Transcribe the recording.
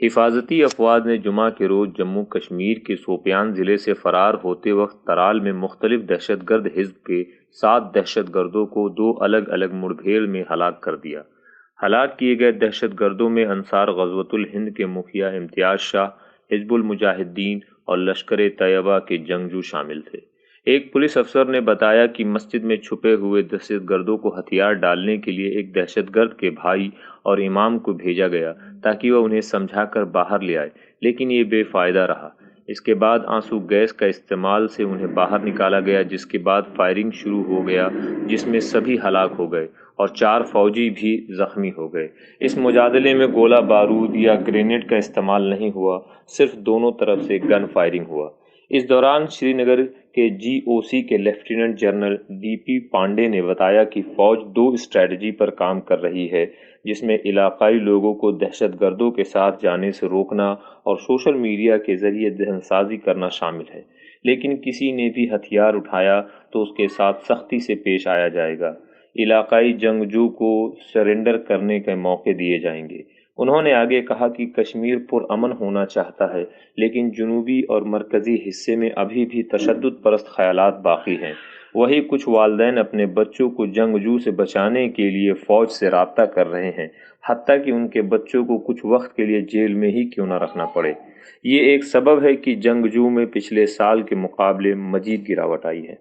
हिफाजती अफवाज ने जुमा के रोज़ जम्मू कश्मीर के शोपियान ज़िले से फ़रार होते वक्त तराल में मुख्तलिफ़ दहशतगर्द हिजब के सात दहशतगर्दों को दो अलग अलग मुठभेड़ में हलाक कर दिया। हलाक किए गए दहशतगर्दों में अंसार गजवतुल हिंद के मुखिया इम्तियाज़ शाह, हिजबुल मुजाहिदीन और लश्कर तैयबा के जंगजू शामिल थे। एक पुलिस अफसर ने बताया कि मस्जिद में छुपे हुए दहशतगर्दों को हथियार डालने के लिए एक दहशतगर्द के भाई और इमाम को भेजा गया। ताकि वह उन्हें समझाकर बाहर ले आए, लेकिन ये बेफ़ायदा रहा। इसके बाद आँसू गैस का इस्तेमाल से उन्हें बाहर निकाला गया, जिसके बाद फायरिंग शुरू हो गया, जिसमें सभी हलाक हो गए और चार फौजी भी जख्मी हो गए। इस मुजादले में गोला बारूद या ग्रेनेड का इस्तेमाल नहीं हुआ, सिर्फ़ दोनों तरफ़ से गन फायरिंग हुआ। इस दौरान श्रीनगर के जीओसी के लेफ्टिनेंट जनरल डीपी पांडे ने बताया कि फौज दो स्ट्रेटजी पर काम कर रही है, जिसमें इलाकाई लोगों को दहशतगर्दों के साथ जाने से रोकना और सोशल मीडिया के ज़रिए दहनसाजी करना शामिल है। लेकिन किसी ने भी हथियार उठाया तो उसके साथ सख्ती से पेश आया जाएगा। इलाकाई जंगजू को सरेंडर करने के मौके दिए जाएँगे। उन्होंने आगे कहा कि कश्मीर पुरअमन होना चाहता है, लेकिन जनूबी और मरकज़ी हिस्से में अभी भी तशद परस्त ख्याल बाकी हैं। वही कुछ वालदेन अपने बच्चों को जंगजू से बचाने के लिए फ़ौज से रबता कर रहे हैं हती कि उनके बच्चों को कुछ वक्त के लिए जेल में ही क्यों ना रखना पड़े। ये एक सबब है कि जंगजू में पिछले साल के मुकाबले मजीद गिरावट आई है।